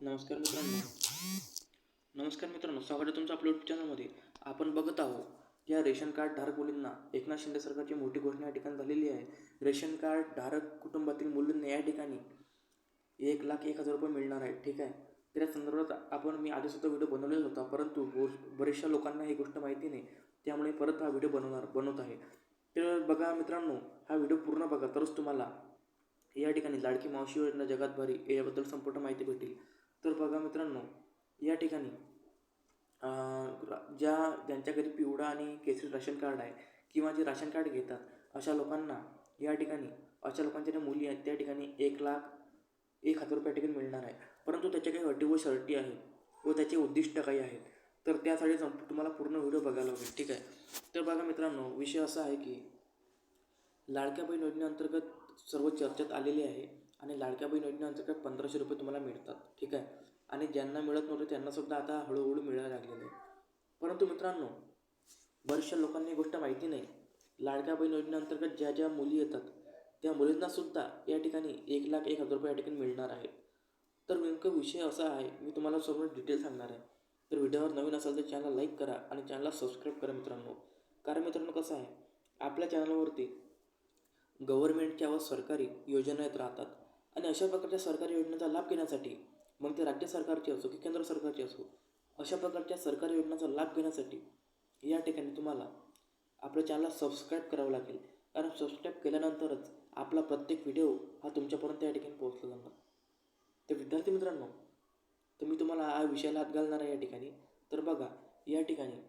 नमस्कार मित्रांनो. नमस्कार मित्रांनो स्वागत आहे तुमचं आपल्या यूट्यूब चॅनलमध्ये आपण बघत आहोत या रेशन कार्ड धारक मुलींना एकनाथ शिंदे सरकारची मोठी घोषणा या ठिकाणी झालेली आहे. रेशन कार्ड धारक कुटुंबातील मुलींना या ठिकाणी एक लाख एक हजार रुपये मिळणार आहे ठीक आहे? तर या संदर्भात आपण मी आधीसुद्धा व्हिडिओ बनवलेला होता परंतु बो- बऱ्याचशा लोकांना ही गोष्ट माहिती नाही त्यामुळे परत हा व्हिडिओ बनवणार बनवत आहे. तर बघा मित्रांनो हा व्हिडिओ पूर्ण बघा तरच तुम्हाला या ठिकाणी लाडकी मावशी योजना जगात भारी याबद्दल संपूर्ण माहिती भेटेल. तर बघा मित्रांनो या ठिकाणी ज्या ज्यांच्या घरी पिवळा आणि केसरी राशन कार्ड आहे किंवा जे राशन कार्ड घेतात अशा लोकांना या ठिकाणी अशा लोकांच्या ज्या मुली आहेत त्या ठिकाणी एक लाख एक हजार रुपये ठिकाणी मिळणार आहे. परंतु त्याच्या काही अटी व शर्टी आहेत व त्याचे उद्दिष्ट काही आहेत. तर त्यासाठी संप तुम्हाला पूर्ण व्हिडिओ बघायला लागेल ठीक आहे? तर बघा मित्रांनो विषय असा आहे की लाडक्या बहीण योजनेअंतर्गत सर्व चर्चेत आलेली आहे. आणि लाडक्या बहीण योजनेअंतर्गत पंधराशे रुपये तुम्हाला मिळतात ठीक आहे? आणि ज्यांना मिळत नव्हते त्यांनासुद्धा आता हळूहळू मिळायला लागलेले आहे परंतु मित्रांनो बऱ्याचशा लोकांना ही गोष्ट माहिती नाही. लाडक्या बहीण योजनेअंतर्गत ज्या ज्या मुली येतात त्या मुलींनासुद्धा या ठिकाणी एक लाख एक हजार रुपये या ठिकाणी मिळणार आहे तर नेमकं विषय असा आहे मी तुम्हाला सर्व डिटेल सांगणार आहे. तर व्हिडिओवर नवीन असाल तर चॅनल लाईक करा आणि चॅनलला सबस्क्राईब करा मित्रांनो. कारण मित्रांनो कसं आहे आपल्या चॅनलवरती गव्हर्नमेंटच्या व सरकारी योजना येत राहतात. आणि अशा प्रकारच्या सरकारी योजनेचा लाभ घेण्यासाठी मग ते राज्य सरकारची असो की केंद्र सरकारची असो अशा प्रकारच्या सरकारी योजनेचा लाभ घेण्यासाठी या ठिकाणी तुम्हाला आपल्या चॅनलला सबस्क्राईब करावं लागेल. कारण सबस्क्राईब केल्यानंतरच आपला प्रत्येक व्हिडिओ हा तुमच्यापर्यंत या ठिकाणी पोहोचला जाणार. तर विद्यार्थी मित्रांनो तर मी तुम्हाला हा विषयाला हात घालणार आहे या ठिकाणी. तर बघा या ठिकाणी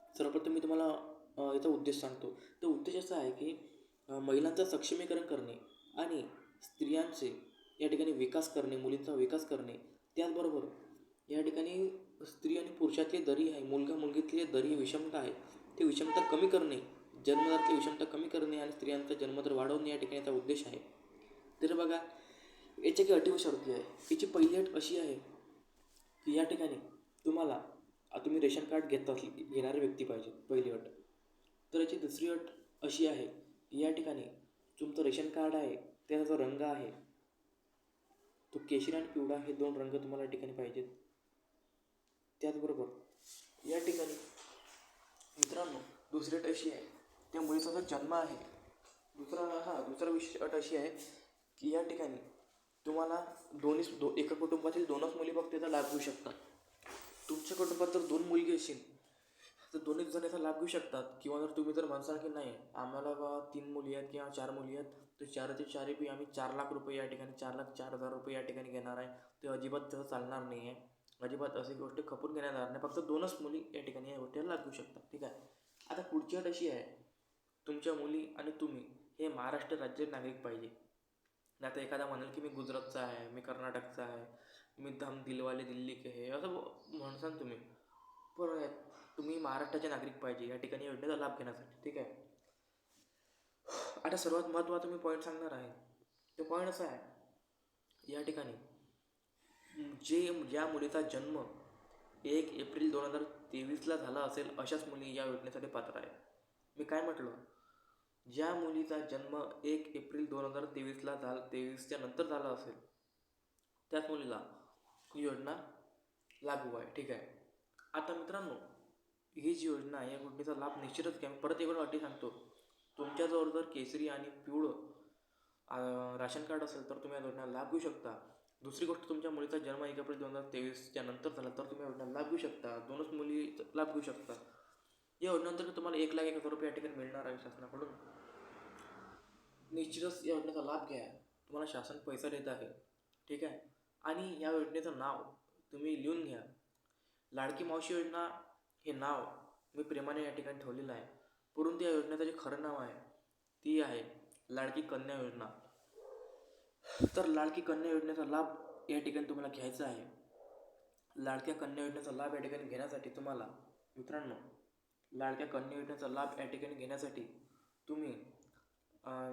सर्वप्रथम मी तुम्हाला याचा उद्देश सांगतो. तर उद्देश असा आहे की महिलांचं सक्षमीकरण करणे आणि स्त्रियांचे या ठिकाणी विकास करणे मुलींचा विकास करणे त्याचबरोबर या ठिकाणी स्त्री आणि पुरुषातली दरी आहे मुलगा मुलगीतली दरी विषमता आहे. ती विषमता कमी करणे जन्मदारातली विषमता कमी करणे आणि स्त्रियांचा जन्मदर वाढवणे या ठिकाणी याचा उद्देश आहे. तर बघा याच्या काही अटी व शर्ती आहे. याची पहिली अट अशी आहे की या ठिकाणी तुम्हाला तुम्ही रेशन कार्ड घेत असली घेणारी व्यक्ती पाहिजे पहिली अट. तर याची दुसरी अट अशी आहे की या ठिकाणी तुमचं रेशन कार्ड आहे त्याचा जो रंग आहे तो केशरी आणि पिवळा हे दोन रंग तुम्हाला या ठिकाणी पाहिजेत. त्याचबरोबर या ठिकाणी मित्रांनो दुसरी अट अशी आहे त्या मुलीचा जो जन्म आहे दुसरा हा दुसरा विशेष अट अशी आहे की या ठिकाणी तुम्हाला दोन्ही दो एका कुटुंबातील दोनच मुली फक्त त्याचा लाभ घेऊ शकतात. तुमच्या कुटुंबात जर दोन मुलगी असेल तर दोन्ही जण याचा लाभ घेऊ शकतात. किंवा जर तुम्ही जर म्हणसाल की नाही आम्हाला बा तीन मुली आहेत किंवा चार मुली आहेत तर चारचे चारही बी आम्ही चार लाख रुपये या ठिकाणी चार लाख चार हजार रुपये या ठिकाणी घेणार आहे. ते अजिबात तसं चालणार नाही आहे अजिबात अशी गोष्ट खपून घेण्यात येणार नाही. फक्त दोनच मुली या ठिकाणी या गोष्टीला लाभ घेऊ शकतात. ठीक आहे? आता पुढची अट अशी आहे तुमच्या मुली आणि तुम्ही हे महाराष्ट्र राज्य नागरिक पाहिजे. नाही आता एखादा म्हणाल की मी गुजरातचा आहे मी कर्नाटकचा आहे मी धम दिलवाले दिल्ली के हे असं म्हणसान म्हणसाल तुम्ही. पण तुम्ही महाराष्ट्राचे नागरिक पाहिजे या ठिकाणी योजनेचा लाभ घेण्यासाठी ठीक आहे? आता सर्वात महत्त्वाचा मी पॉईंट सांगणार आहे. तो पॉईंट असा आहे या ठिकाणी जे ज्या मुलीचा जन्म एक एप्रिल दोन हजार तेवीसला झाला असेल अशाच मुली या योजनेसाठी पात्र आहे. मी काय म्हटलं? ज्या मुलीचा जन्म एक एप्रिल दोन हजार तेवीसला झाला तेवीसच्या नंतर झाला असेल त्याच मुलीला ही योजना लागू आहे ठीक आहे? आता मित्रांनो ही जी योजना या योजनेचा लाभ निश्चितच घ्या. परत एक अटी सांगतो. तुमच्याजवळ जर केसरी आणि पिवळं राशन कार्ड असेल तर तुम्ही या योजनेला लाभ घेऊ शकता. दुसरी गोष्ट तुमच्या मुलीचा जन्म एक एप्रिल दोन हजार तेवीसच्या नंतर झाला तर तुम्ही या लाभ घेऊ शकता. दोनच मुली लाभ घेऊ शकता. या योजनेअंतर्गत तुम्हाला एक लाख एक हजार रुपये या ठिकाणी मिळणार आहे शासनाकडून. निश्चितच या योजनेचा लाभ घ्या. तुम्हाला शासन पैसा देत आहे. ठीक आहे? आणि या योजनेचं नाव तुम्ही लिहून घ्या. लाडकी मावशी योजना हे नाव मी प्रेमाने या ठिकाणी ठेवलेलं आहे. परंतु या योजनेचं जे खरं नाव आहे ती आहे लाडकी कन्या योजना. तर लाडकी कन्या योजनेचा लाभ या ठिकाणी तुम्हाला घ्यायचा आहे. लाडक्या कन्या योजनेचा लाभ या ठिकाणी घेण्यासाठी तुम्हाला मित्रांनो लाडक्या कन्या योजनेचा लाभ या ठिकाणी घेण्यासाठी तुम्ही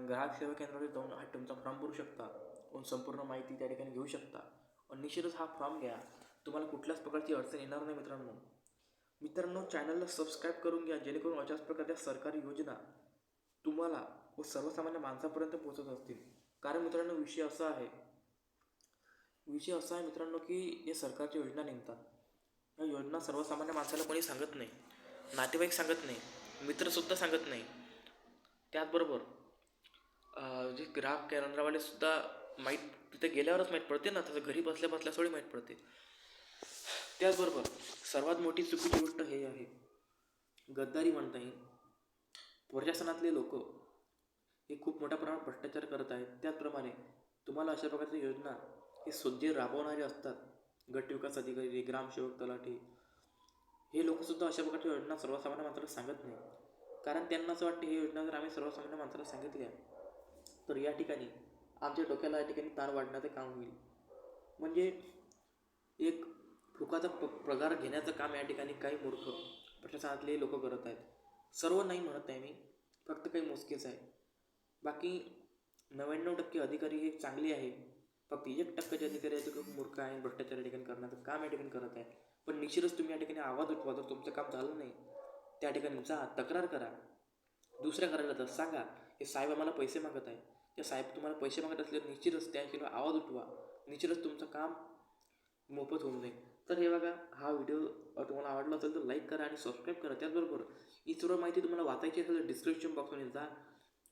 ग्राहक सेवा केंद्रावर जाऊन हा तुमचा फॉर्म भरू शकता. व संपूर्ण माहिती त्या ठिकाणी घेऊ शकता. आणि निश्चितच हा फॉर्म घ्या. तुम्हाला कुठल्याच प्रकारची अडचण येणार नाही मित्रांनो. मित्रांनो चॅनलला सबस्क्राईब करून घ्या जेणेकरून अशाच प्रकारच्या सरकारी योजना तुम्हाला व सर्वसामान्य माणसापर्यंत पोहोचत असतील. कारण मित्रांनो विषय असा आहे विषय असा आहे मित्रांनो की या सरकारच्या योजना निघतात या योजना सर्वसामान्य माणसाला कोणी सांगत नाही नातेवाईक सांगत नाही मित्रसुद्धा सांगत नाही. त्याचबरोबर जे ग्राहक केंद्रावाले सुद्धा माहीत तिथे गेल्यावरच माहीत पडते ना त्याचं घरी बसल्या बसल्या थोडी माहीत पडते. त्याचबरोबर सर्वात मोठी चुकीची गोष्ट हे आहे. गद्दारी म्हणता येईल. प्रशासनातले लोक हे खूप मोठ्या प्रमाणात भ्रष्टाचार करत आहेत. त्याचप्रमाणे तुम्हाला अशा प्रकारच्या योजना हे सु- जे राबवणारे असतात. गटविकास अधिकारी ग्रामसेवक तलाठी. हे लोकसुद्धा अशा प्रकारच्या योजना सर्वसामान्य माणसाला सांगत नाही. कारण त्यांना असं वाटतं ही योजना जर आम्ही सर्वसामान्य माणसाला सांगितल्या तर या ठिकाणी आमच्या डोक्याला या ठिकाणी ताण वाढण्याचं काम होईल. म्हणजे एक लोकांचा प पगार घेण्याचं काम या ठिकाणी काही मूर्ख प्रशासनातले लोक करत आहेत. सर्व नाही म्हणत आहे मी फक्त काही मोजकेच आहे. बाकी नव्याण्णव टक्के अधिकारी हे चांगले आहे. फक्त एक टक्क्याचे अधिकारी आहे ते खूप मूर्ख आहे भ्रष्टाचार या ठिकाणी करण्याचं काम या ठिकाणी करत आहे. पण निश्चितच तुम्ही या ठिकाणी आवाज उठवा जर तुमचं काम झालं नाही त्या ठिकाणी जा तक्रार करा. दुसऱ्या करायला तर सांगा हे साहेब आम्हाला पैसे मागत आहे त्या साहेब तुम्हाला पैसे मागत असले निश्चितच त्या किंवा आवाज उठवा. निश्चितच तुमचं काम मोफत होऊन जाईल तर हे बघा हा व्हिडिओ तुम्हाला आवडला असेल तर लाईक करा आणि सबस्क्राईब करा त्याचबरोबर ही सर्व माहिती तुम्हाला वाचायची असेल तर डिस्क्रिप्शन बॉक्समध्ये जा.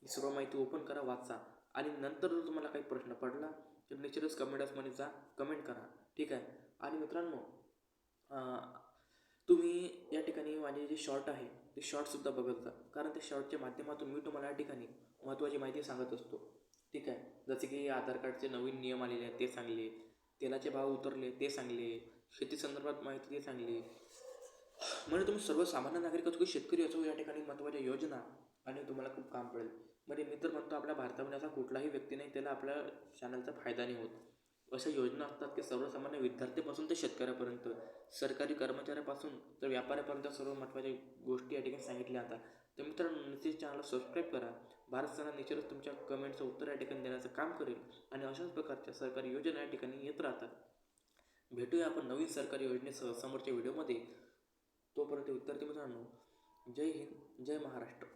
ही सर्व माहिती ओपन करा वाचा. आणि नंतर जर तुम्हाला काही प्रश्न पडला तर निश्चितच कमेंट्समध्ये जा कमेंट करा. ठीक आहे? आणि मित्रांनो तुम्ही या ठिकाणी माझे जे शॉर्ट आहे ते शॉर्टसुद्धा बघत जा. कारण त्या शॉर्टच्या माध्यमातून मी तुम्हाला या ठिकाणी महत्त्वाची माहिती सांगत असतो. ठीक आहे? जसे की आधार कार्डचे नवीन नियम आलेले आहेत ते सांगले. तेलाचे भाव उतरले ते सांगले. शेती संदर्भात माहिती ते सांगली. म्हणजे तुम्ही सर्वसामान्य नागरिक असो की शेतकरी असो या ठिकाणी महत्त्वाच्या योजना आणि तुम्हाला खूप काम पडेल. म्हणजे मी तर म्हणतो आपल्या भारतामध्ये असा कुठलाही व्यक्ती नाही त्याला आपल्या चॅनलचा फायदा नाही होत. अशा योजना असतात की सर्वसामान्य विद्यार्थ्यापासून ते शेतकऱ्यापर्यंत सरकारी कर्मचाऱ्यापासून तर व्यापाऱ्यापर्यंत सर्व महत्त्वाच्या गोष्टी या ठिकाणी सांगितल्या जातात. तर मित्रांनो निश्चित चॅनलला सबस्क्राईब करा. भारत सरकार निश्चितच तुमच्या कमेंटचं उत्तर या ठिकाणी देण्याचं काम करेल आणि अशाच प्रकारच्या सरकारी योजना या ठिकाणी येत राहतात. भेटूया आपण नवीन सरकारी योजनेसह समोरच्या व्हिडिओमध्ये. तोपर्यंत विद्यार्थी मित्रांनो जय हिंद जय महाराष्ट्र.